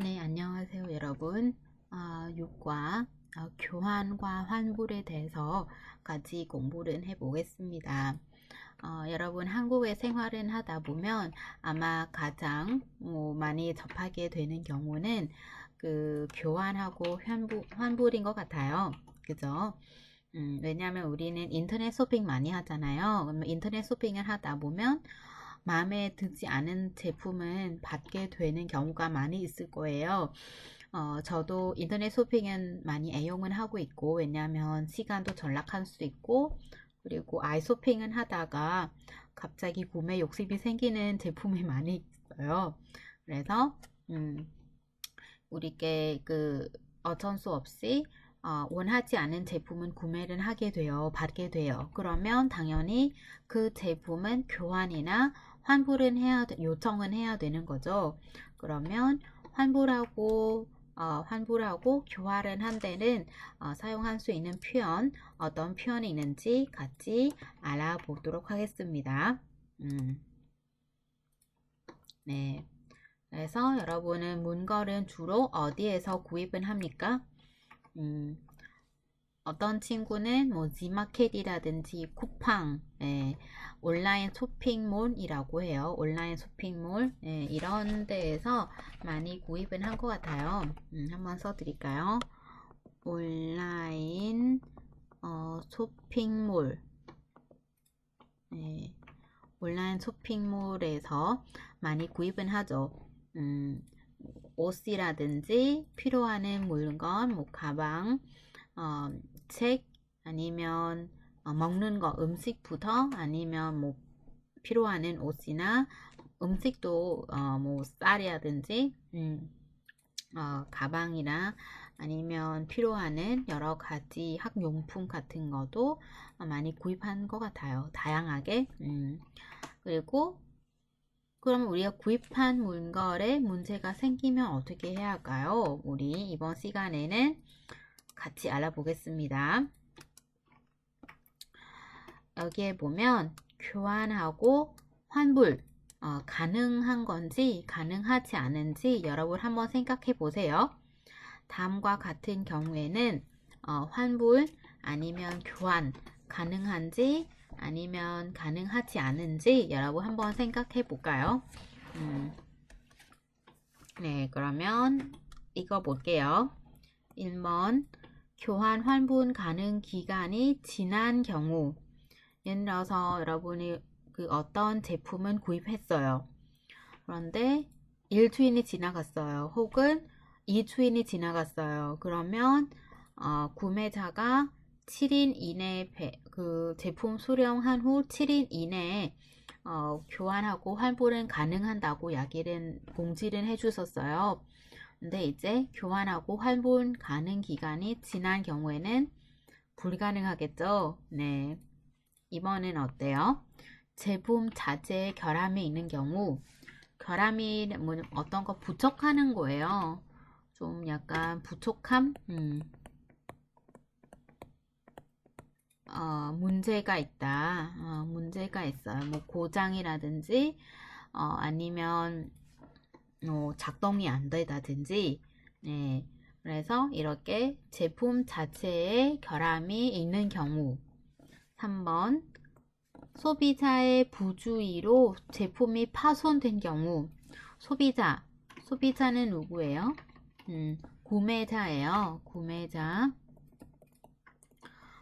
네, 안녕하세요, 여러분. 아, 6과 어, 교환과 환불에 대해서 같이 공부를 해 보겠습니다. 어, 여러분 한국에 생활을 하다 보면 아마 가장 뭐 많이 접하게 되는 경우는 그 교환하고 환불, 환불인 것 같아요. 그죠? 음, 왜냐하면 우리는 인터넷 쇼핑 많이 하잖아요. 인터넷 쇼핑을 하다 보면 마음에 들지 않은 제품은 받게 되는 경우가 많이 있을 거예요. 어, 저도 인터넷 쇼핑은 많이 애용은 하고 있고, 왜냐하면 시간도 절약할 수 있고, 그리고 아이 쇼핑은 하다가 갑자기 구매 욕심이 생기는 제품이 많이 있어요. 그래서, 음, 우리께 그 어쩔 수 없이 어, 원하지 않은 제품은 구매를 하게 돼요. 받게 돼요. 그러면 당연히 그 제품은 교환이나 환불은 해야, 요청은 해야 되는 거죠. 그러면 환불하고 어, 환불하고 교환을 한 데는 어, 사용할 수 있는 표현 어떤 표현이 있는지 같이 알아보도록 하겠습니다. 음. 네. 그래서 여러분은 문걸은 주로 어디에서 구입을 합니까? 음, 어떤 친구는 뭐 지마켓이라든지 쿠팡, 예, 온라인 쇼핑몰이라고 해요. 온라인 쇼핑몰 예, 이런 데에서 많이 구입은 한것 같아요. 음, 한번 써드릴까요? 온라인 어, 쇼핑몰 예, 온라인 쇼핑몰에서 많이 구입은 하죠. 음, 옷이라든지 필요하는 물건, 뭐 가방, 어, 책 아니면 어, 먹는 거 음식부터 아니면 뭐 필요하는 옷이나 음식도 어, 뭐 쌀이라든지 음, 어, 가방이나 아니면 필요하는 여러 가지 학용품 같은 것도 많이 구입한 것 같아요. 다양하게. 음. 그리고 그럼 우리가 구입한 물건에 문제가 생기면 어떻게 해야 할까요? 우리 이번 시간에는 같이 알아보겠습니다. 여기에 보면 교환하고 환불 어, 가능한 건지 가능하지 않은지 여러분 한번 생각해 보세요. 다음과 같은 경우에는 어, 환불 아니면 교환 가능한지 아니면 가능하지 않은지 여러분 한번 생각해 볼까요? 음, 네, 그러면 이거 볼게요. 1번 교환 환분 가능 기간이 지난 경우 예를 들어서 여러분이 그 어떤 제품은 구입했어요. 그런데 일주일이 지나갔어요. 혹은 이주일이 지나갔어요. 그러면 어, 구매자가 7일 이내에 배, 그 제품 수령한 후 7일 이내에 어, 교환하고 환불은 가능한다고 이야기를 공지를 해주셨어요. 근데 이제 교환하고 환불 가능 기간이 지난 경우에는 불가능하겠죠? 네. 이번엔 어때요? 제품 자체에 결함이 있는 경우 결함이 뭐 어떤 거 부족하는 거예요. 좀 약간 부족함? 음. 어, 문제가 있다. 어, 문제가 있어요. 뭐 고장이라든지 어, 아니면 어, 작동이 안 되다든지 네. 그래서 이렇게 제품 자체에 결함이 있는 경우 3번 소비자의 부주의로 제품이 파손된 경우 소비자 소비자는 누구예요? 음, 구매자예요. 구매자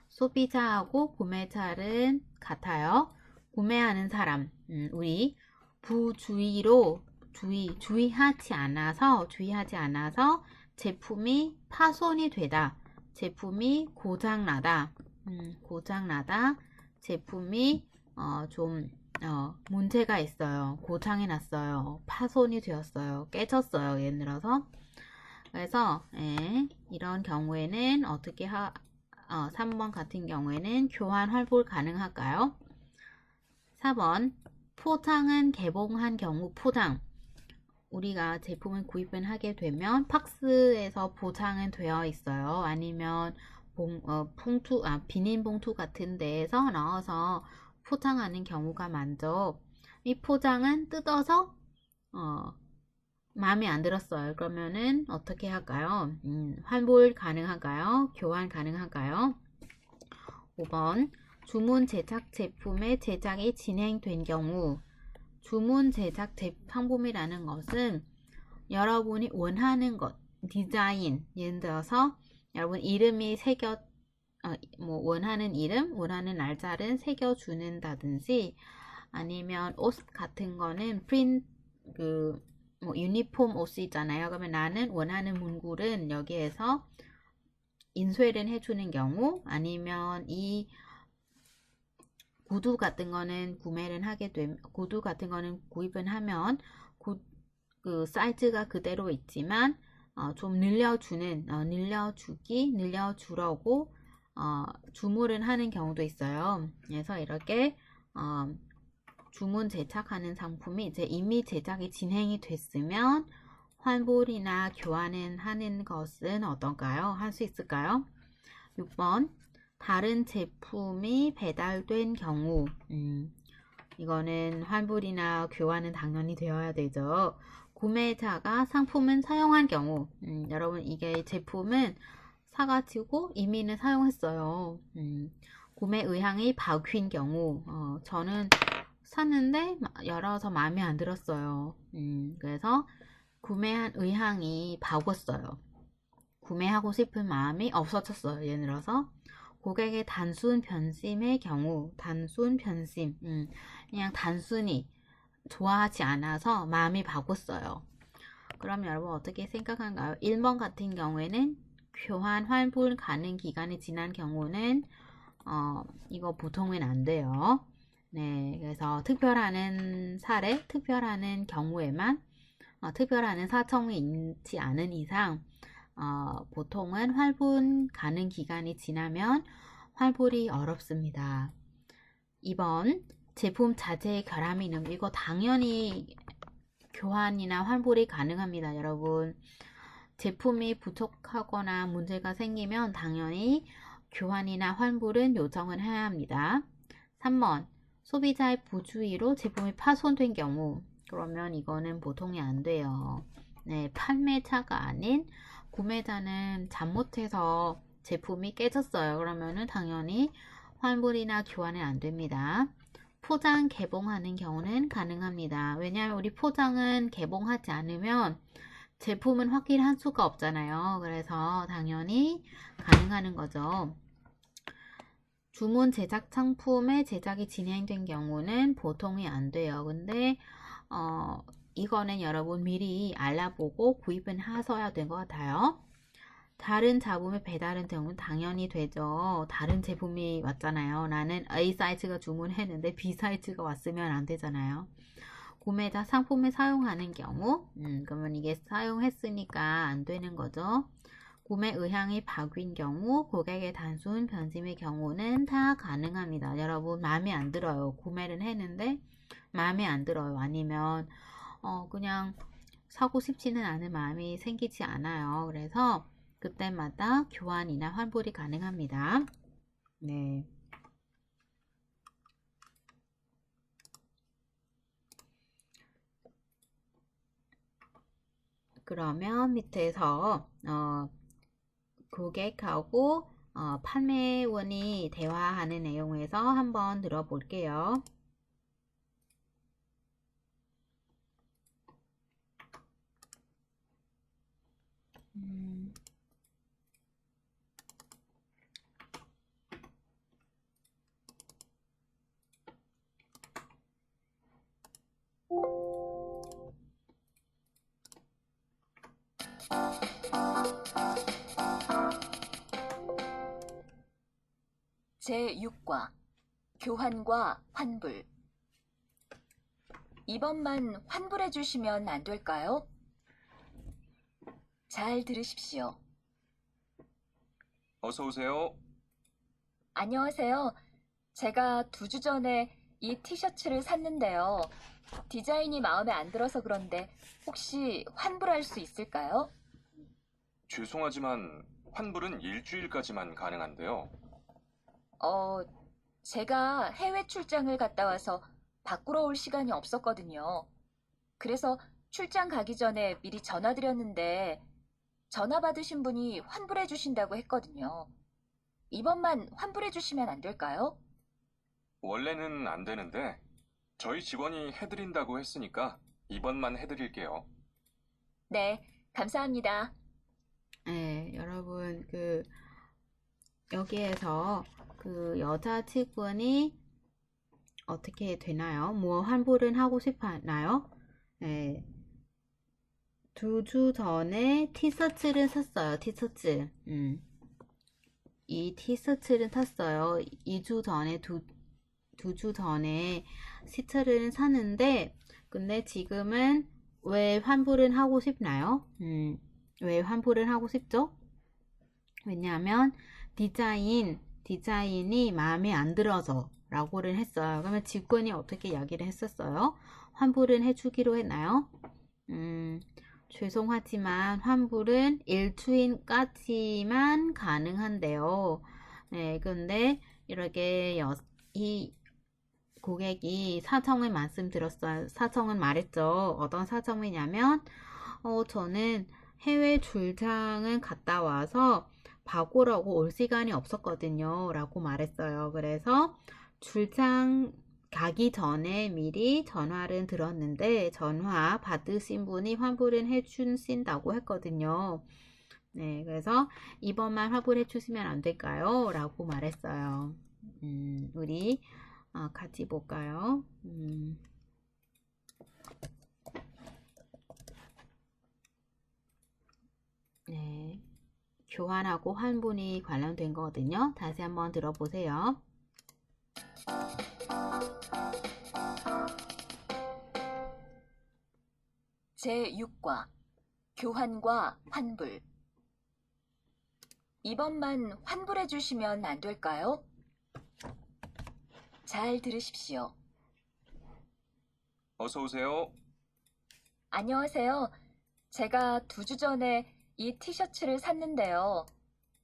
소비자하고 구매자는 같아요. 구매하는 사람, 음, 우리 부주의로 주의, 주의하지 않아서, 주의하지 않아서 제품이 파손이 되다. 제품이 고장나다. 음, 고장나다. 제품이, 어, 좀, 어, 문제가 있어요. 고장이 났어요. 파손이 되었어요. 깨졌어요. 예를 들어서. 그래서, 예, 이런 경우에는 어떻게 하, 어, 3번 같은 경우에는 교환 환불 가능할까요? 4번 포장은 개봉한 경우 포장 우리가 제품을 구입을 하게 되면 박스에서 포장은 되어 있어요. 아니면 봉, 어, 봉투, 아, 비닐 봉투 같은 데에서 넣어서 포장하는 경우가 많죠. 이 포장은 뜯어서 어, 마음에 안 들었어요. 그러면은 어떻게 할까요? 음, 환불 가능한가요? 교환 가능한가요? 5번 주문 제작 제품의 제작이 진행된 경우 주문 제작 제 상품이라는 것은 여러분이 원하는 것 디자인 예를 들어서 여러분 이름이 새겨 어, 뭐 원하는 이름 원하는 날짜를 새겨 주는다든지 아니면 옷 같은 거는 프린트 그 뭐 유니폼 옷이 있잖아요. 그러면 나는 원하는 문구는 여기에서 인쇄를 해주는 경우 아니면 이 구두 같은 거는 구매를 하게 되면 구두 같은 거는 구입을 하면 구, 그 사이즈가 그대로 있지만 어, 좀 늘려주는 어, 늘려주기 늘려주려고 어, 주문을 하는 경우도 있어요. 그래서 이렇게 어, 주문 제작하는 상품이 이제 이미 제작이 진행이 됐으면 환불이나 교환은 하는 것은 어떤가요? 할 수 있을까요? 6번 다른 제품이 배달된 경우 음, 이거는 환불이나 교환은 당연히 되어야 되죠. 구매자가 상품은 사용한 경우 음, 여러분 이게 제품은 사가지고 이미는 사용했어요. 음, 구매 의향이 바뀐 경우 어, 저는 샀는데 열어서 마음에 안 들었어요. 음, 그래서 구매한 의향이 바뀌었어요. 구매하고 싶은 마음이 없어졌어요. 예를 들어서 고객의 단순 변심의 경우 단순 변심 음, 그냥 단순히 좋아하지 않아서 마음이 바뀌었어요. 그럼 여러분 어떻게 생각한가요? 1번 같은 경우에는 교환 환불 가능 기간이 지난 경우는 어, 이거 보통은 안 돼요. 네, 그래서 특별하는 사례, 특별하는 경우에만 어, 특별하는 사정이 있지 않은 이상 어, 보통은 환불 가능 기간이 지나면 환불이 어렵습니다. 2번 제품 자재의 결함이 있는 이거 당연히 교환이나 환불이 가능합니다, 여러분. 제품이 부족하거나 문제가 생기면 당연히 교환이나 환불은 요청을 해야 합니다. 3번 소비자의 부주의로 제품이 파손된 경우 그러면 이거는 보통이 안 돼요. 네, 판매자가 아닌 구매자는 잘못해서 제품이 깨졌어요. 그러면은 당연히 환불이나 교환은 안 됩니다. 포장 개봉하는 경우는 가능합니다. 왜냐하면 우리 포장은 개봉하지 않으면 제품은 확인할 수가 없잖아요. 그래서 당연히 가능하는 거죠. 주문 제작 상품의 제작이 진행된 경우는 보통이 안 돼요. 근데 어, 이거는 여러분 미리 알아보고 구입은 하셔야 된 것 같아요. 다른 작품의 배달은 경우는 당연히 되죠. 다른 제품이 왔잖아요. 나는 A 사이즈가 주문했는데 B 사이즈가 왔으면 안 되잖아요. 구매자 상품을 사용하는 경우, 음, 그러면 이게 사용했으니까 안 되는 거죠. 구매 의향이 바뀐 경우, 고객의 단순 변심의 경우는 다 가능합니다. 여러분, 마음에 안 들어요. 구매를 했는데, 마음에 안 들어요. 아니면, 어, 그냥 사고 싶지는 않은 마음이 생기지 않아요. 그래서, 그때마다 교환이나 환불이 가능합니다. 네. 그러면 밑에서 어, 고객하고 어, 판매원이 대화하는 내용에서 한번 들어볼게요. 음. 제6과 교환과 환불 이번만 환불해 주시면 안 될까요? 잘 들으십시오. 어서 오세요. 안녕하세요. 제가 두 주 전에 이 티셔츠를 샀는데요. 디자인이 마음에 안 들어서 그런데 혹시 환불할 수 있을까요? 죄송하지만 환불은 일주일까지만 가능한데요. 어, 제가 해외 출장을 갔다 와서 바꾸러 올 시간이 없었거든요. 그래서 출장 가기 전에 미리 전화드렸는데 전화 받으신 분이 환불해 주신다고 했거든요. 이번만 환불해 주시면 안 될까요? 원래는 안 되는데 저희 직원이 해드린다고 했으니까 이번만 해드릴게요. 네, 감사합니다. 네, 여러분 그 여기에서 그 여자 직원이 어떻게 되나요? 뭐 환불은 하고 싶나요? 네. 두 주 전에 티셔츠를 샀어요. 티셔츠. 음. 이 티셔츠를 샀어요. 2주 전에 두, 두 주 전에 시트를 샀는데 근데 지금은 왜 환불은 하고 싶나요? 음. 왜 환불을 하고 싶죠? 왜냐하면 디자인, 디자인이 마음에 안 들어서 라고를 했어요. 그러면 직원이 어떻게 이야기를 했었어요? 환불은 해주기로 했나요? 음, 죄송하지만 환불은 일주일까지만 가능한데요. 네, 근데 이렇게 여, 이 고객이 사정을 말씀드렸어요. 사정은 말했죠. 어떤 사정이냐면, 어, 저는 해외 출장을 갔다 와서 바꾸라고 올 시간이 없었거든요. 라고 말했어요. 그래서 출장 가기 전에 미리 전화를 들었는데 전화 받으신 분이 환불은 해주신다고 했거든요. 네, 그래서 이번만 환불해 주시면 안 될까요? 라고 말했어요. 음, 우리 어, 같이 볼까요? 음. 네. 교환하고 환분이 관련된 거거든요. 다시 한번 들어보세요. 제6과 교환과 환불 이번만 환불해 주시면 안 될까요? 잘 들으십시오. 어서 오세요. 안녕하세요. 제가 두 주 전에 이 티셔츠를 샀는데요.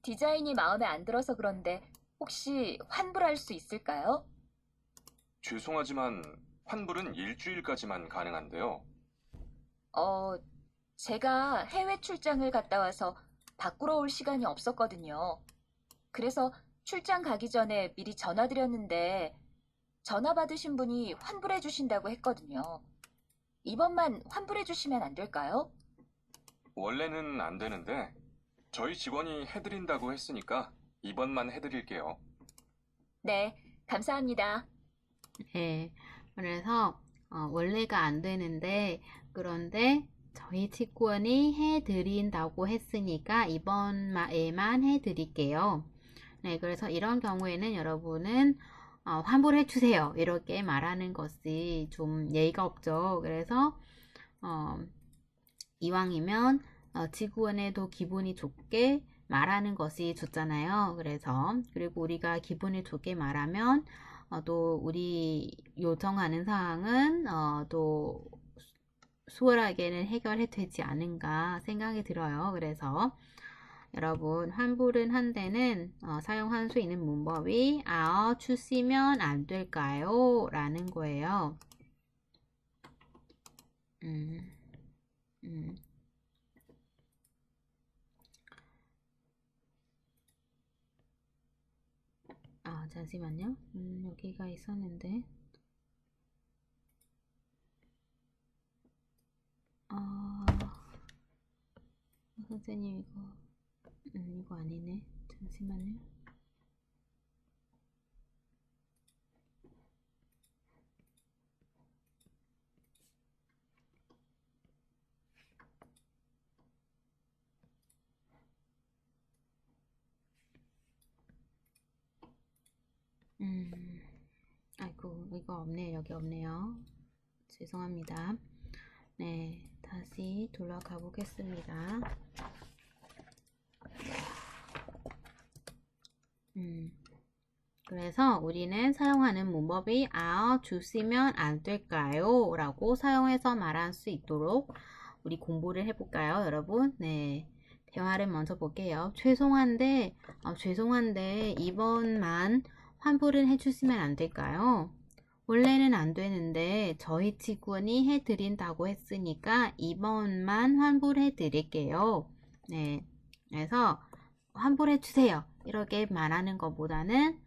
디자인이 마음에 안 들어서 그런데 혹시 환불할 수 있을까요? 죄송하지만 환불은 일주일까지만 가능한데요. 어, 제가 해외 출장을 갔다 와서 바꾸러 올 시간이 없었거든요. 그래서 출장 가기 전에 미리 전화드렸는데 전화 받으신 분이 환불해 주신다고 했거든요. 이번만 환불해 주시면 안 될까요? 원래는 안 되는데 저희 직원이 해드린다고 했으니까 이번만 해드릴게요. 네, 감사합니다. 네. 그래서 어, 원래가 안 되는데 그런데 저희 직원이 해드린다고 했으니까 이번에만 해드릴게요. 네, 그래서 이런 경우에는 여러분은 어, 환불해 주세요. 이렇게 말하는 것이 좀 예의가 없죠. 그래서 어, 이왕이면 어, 직원에도 기분이 좋게 말하는 것이 좋잖아요. 그래서 그리고 우리가 기분이 좋게 말하면 어, 또 우리 요청하는 사항은 어, 또 수월하게는 해결이 되지 않은가 생각이 들어요. 그래서 여러분 환불은 한 데는 어, 사용할 수 있는 문법이 아 주시면 안 될까요? 라는 거예요. 음, 음. 아, 잠시만요. 음, 여기가 있었는데. 아, 선생님 이거, 음, 이거 아니네. 잠시만요. 음, 아 이거 없네요. 여기 없네요. 죄송합니다. 네, 다시 돌아가 보겠습니다. 음, 그래서 우리는 사용하는 문법이 아, 주시면 안 될까요? 라고 사용해서 말할 수 있도록 우리 공부를 해볼까요, 여러분? 네. 대화를 먼저 볼게요. 죄송한데, 아, 죄송한데, 이번만 환불은 해주시면 안 될까요? 원래는 안 되는데 저희 직원이 해드린다고 했으니까 이번만 환불해 드릴게요. 네. 그래서 환불해 주세요. 이렇게 말하는 것보다는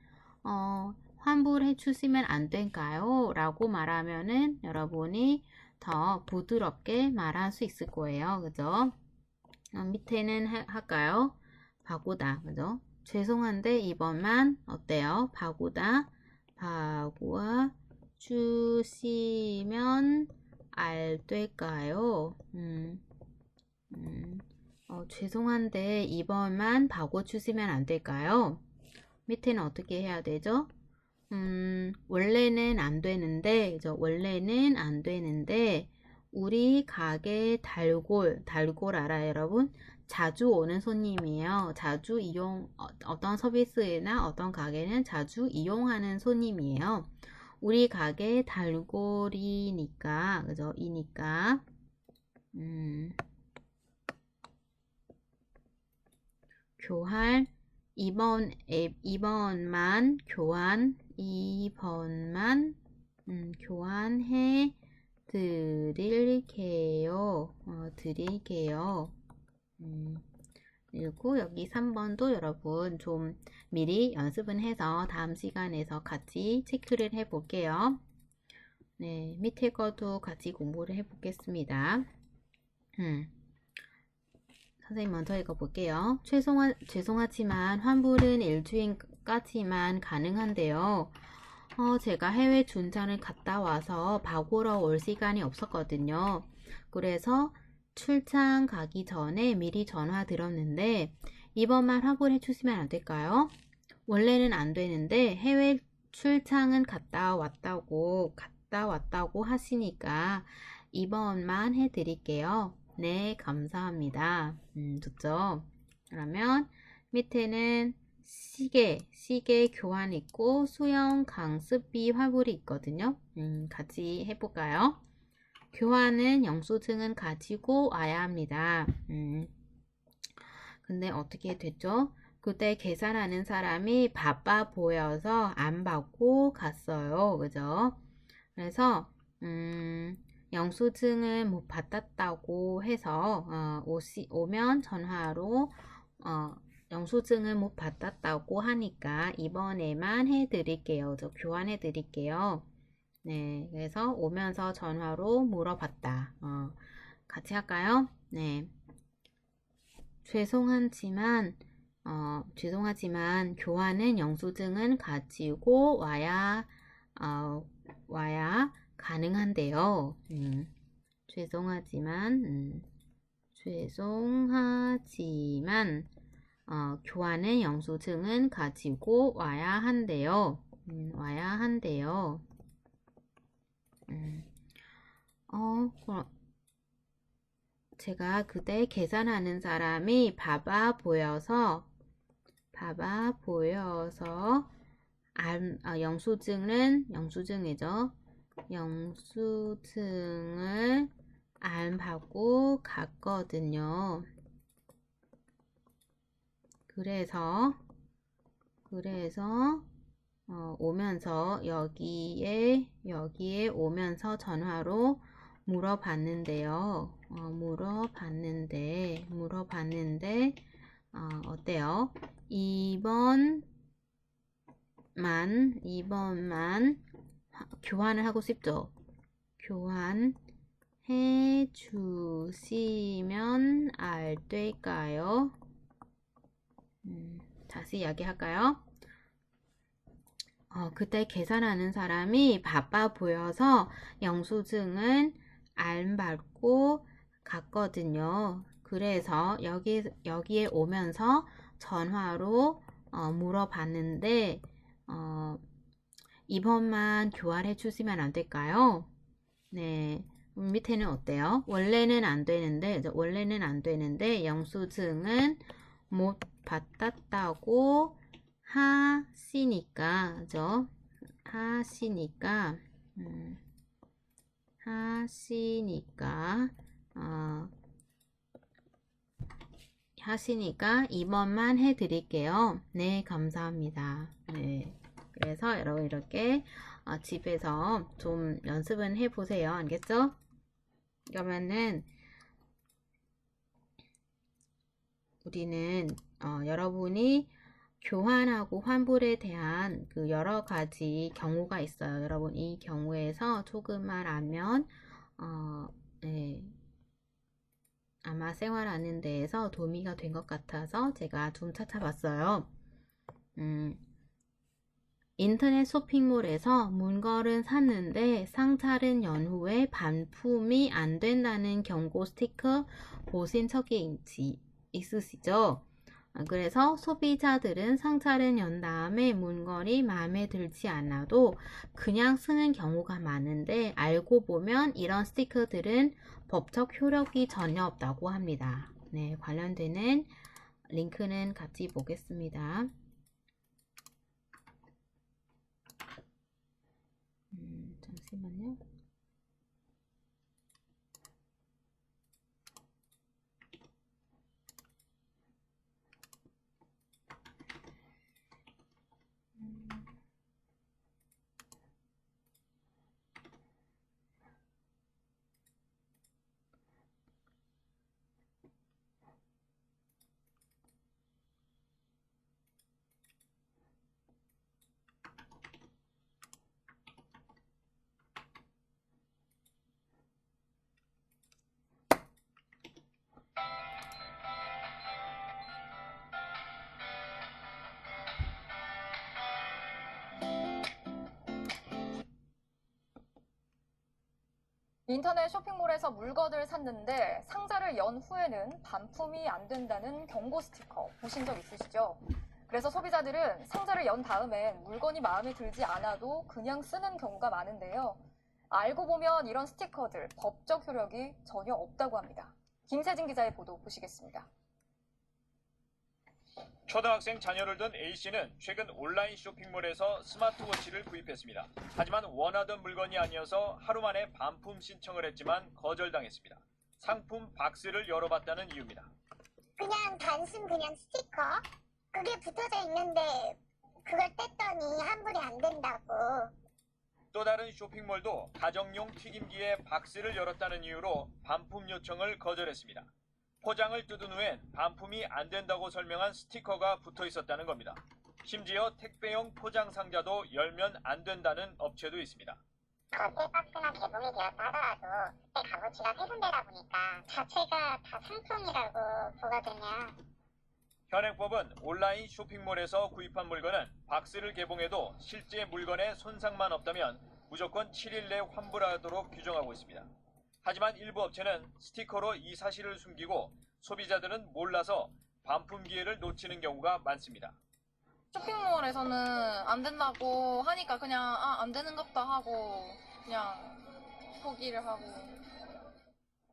어, 환불해 주시면 안 될까요? 라고 말하면은 여러분이 더 부드럽게 말할 수 있을 거예요. 그죠? 어, 밑에는 하- 할까요? 바꾸다. 그죠? 죄송한데 이번만 어때요? 바꾸다. 바꾸어 주시면 알 될까요? 음, 음, 어, 죄송한데 이번만 바꿔 주시면 안 될까요? 밑에는 어떻게 해야 되죠? 음, 원래는 안 되는데? 원래는 안 되는데, 우리 가게 달골, 달골 알아요, 여러분? 자주 오는 손님이에요. 자주 이용, 어, 어떤 서비스나 어떤 가게는 자주 이용하는 손님이에요. 우리 가게 달골이니까, 그죠? 이니까, 음, 교환, 이번 앱, 이번만 교환, 이번만, 음, 교환해 드릴게요. 어, 드릴게요. 음, 그리고 여기 3번도 여러분 좀 미리 연습은 해서 다음 시간에서 같이 체크를 해 볼게요. 네, 밑에 것도 같이 공부를 해 보겠습니다. 음. 선생님 먼저 읽어볼게요. 죄송하, 죄송하지만 환불은 일주일까지만 가능한데요. 어, 제가 해외 준장을 갔다 와서 바꾸러 올 시간이 없었거든요. 그래서 출장 가기 전에 미리 전화 드렸는데 이번만 환불해 주시면 안 될까요? 원래는 안 되는데 해외 출장은 갔다 왔다고 갔다 왔다고 하시니까 이번만 해 드릴게요. 네, 감사합니다. 음, 좋죠? 그러면 밑에는 시계, 시계 교환 있고 수영 강습비 환불이 있거든요. 음, 같이 해볼까요? 교환은 영수증은 가지고 와야 합니다. 음, 근데 어떻게 됐죠? 그때 계산하는 사람이 바빠 보여서 안 받고 갔어요. 그죠? 그래서, 음, 영수증을 못 받았다고 해서 어, 오시, 오면 전화로 어, 영수증을 못 받았다고 하니까 이번에만 해드릴게요. 저 교환해 드릴게요. 네, 그래서 오면서 전화로 물어봤다. 어, 같이 할까요? 네. 죄송하지만 어, 죄송하지만 교환은 영수증은 가지고 와야 어, 와야 가능한데요. 음, 죄송하지만, 음, 죄송하지만, 어, 교환은 영수증은 가지고 와야 한대요. 음, 와야 한대요. 음, 어, 그럼 제가 그때 계산하는 사람이 바빠 보여서, 바빠 보여서, 안, 아, 영수증은, 영수증이죠. 영수증을 안 받고 갔거든요. 그래서, 그래서, 어, 오면서 여기에, 여기에 오면서 전화로 물어봤는데요. 어, 물어봤는데, 물어봤는데, 어, 어때요? 2번만, 2번만 교환을 하고 싶죠. 교환해 주시면 알 될까요? 음, 다시 이야기할까요? 어, 그때 계산하는 사람이 바빠 보여서 영수증은 안 받고 갔거든요. 그래서 여기, 여기에 오면서 전화로 어, 물어봤는데, 어, 이번만 교환해 주시면 안 될까요? 네. 음, 밑에는 어때요? 원래는 안 되는데, 원래는 안 되는데, 영수증은 못 받았다고 하시니까, 그죠? 하시니까, 음, 하시니까, 어, 하시니까 이번만 해드릴게요. 네, 감사합니다. 네. 그래서 여러분 이렇게 어, 집에서 좀 연습은 해보세요. 알겠죠? 그러면은 우리는 어, 여러분이 교환하고 환불에 대한 그 여러 가지 경우가 있어요. 여러분 이 경우에서 조금만 알면 어, 네. 아마 생활하는 데에서 도움이가 된 것 같아서 제가 좀 찾아봤어요. 음, 인터넷 쇼핑몰에서 물건을 샀는데 상차를 연후에 반품이 안 된다는 경고 스티커 보신 적이 있으시죠? 아, 그래서 소비자들은 상차를 연 다음에 물건이 마음에 들지 않아도 그냥 쓰는 경우가 많은데 알고 보면 이런 스티커들은 법적 효력이 전혀 없다고 합니다. 네, 관련되는 링크는 같이 보겠습니다. 음, 잠시만요. 인터넷 쇼핑몰에서 물건을 샀는데 상자를 연 후에는 반품이 안 된다는 경고 스티커 보신 적 있으시죠? 그래서 소비자들은 상자를 연 다음엔 물건이 마음에 들지 않아도 그냥 쓰는 경우가 많은데요. 알고 보면 이런 스티커들 법적 효력이 전혀 없다고 합니다. 김세진 기자의 보도 보시겠습니다. 초등학생 자녀를 둔 A씨는 최근 온라인 쇼핑몰에서 스마트워치를 구입했습니다. 하지만 원하던 물건이 아니어서 하루 만에 반품 신청을 했지만 거절당했습니다. 상품 박스를 열어봤다는 이유입니다. 그냥 단순 그냥 스티커? 그게 붙어져 있는데 그걸 뗐더니 환불이 안 된다고. 또 다른 쇼핑몰도 가정용 튀김기에 박스를 열었다는 이유로 반품 요청을 거절했습니다. 포장을 뜯은 후엔 반품이 안 된다고 설명한 스티커가 붙어 있었다는 겁니다. 심지어 택배용 포장 상자도 열면 안 된다는 업체도 있습니다. 겉에 박스만 개봉이 되었다 하더라도 그때 값어치가 회분되다 보니까 자체가 다 상품이라고 보거든요. 현행법은 온라인 쇼핑몰에서 구입한 물건은 박스를 개봉해도 실제 물건에 손상만 없다면 무조건 7일 내 환불하도록 규정하고 있습니다. 하지만 일부 업체는 스티커로 이 사실을 숨기고 소비자들은 몰라서 반품 기회를 놓치는 경우가 많습니다. 쇼핑몰에서는 안 된다고 하니까 그냥 아, 안 되는갑다 하고 그냥 포기를 하고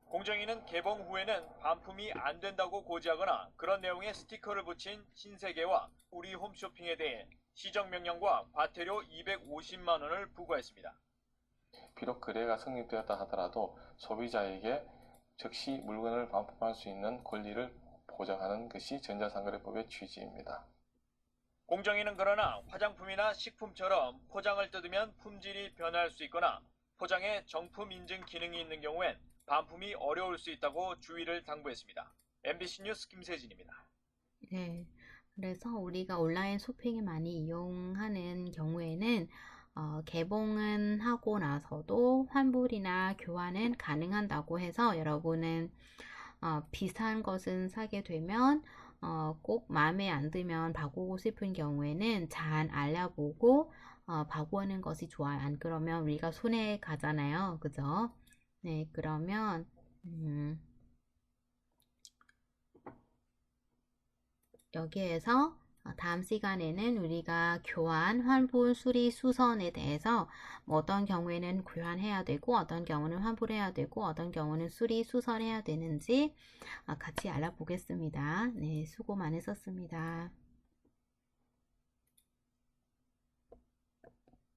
공정위는 개봉 후에는 반품이 안 된다고 고지하거나 그런 내용의 스티커를 붙인 신세계와 우리 홈쇼핑에 대해 시정명령과 과태료 250만 원을 부과했습니다. 비록 거래가 성립되었다 하더라도 소비자에게 즉시 물건을 반품할 수 있는 권리를 보장하는 것이 전자상거래법의 취지입니다. 공정위는 그러나 화장품이나 식품처럼 포장을 뜯으면 품질이 변할 수 있거나 포장에 정품 인증 기능이 있는 경우엔 반품이 어려울 수 있다고 주의를 당부했습니다. MBC 뉴스 김세진입니다. 네. 그래서 우리가 온라인 쇼핑을 많이 이용하는 경우에는 어, 개봉은 하고 나서도 환불이나 교환은 가능한다고 해서 여러분은 어, 비싼 것은 사게 되면 어, 꼭 마음에 안 들면 바꾸고 싶은 경우에는 잘 알아보고 어, 바꾸는 것이 좋아요. 안 그러면 우리가 손해 가잖아요. 그죠? 네, 그러면 음, 여기에서 어, 다음 시간에는 우리가 교환, 환불, 수리, 수선에 대해서 뭐 어떤 경우에는 교환해야 되고 어떤 경우는 환불해야 되고 어떤 경우는 수리, 수선해야 되는지 어, 같이 알아보겠습니다. 네, 수고 많으셨습니다.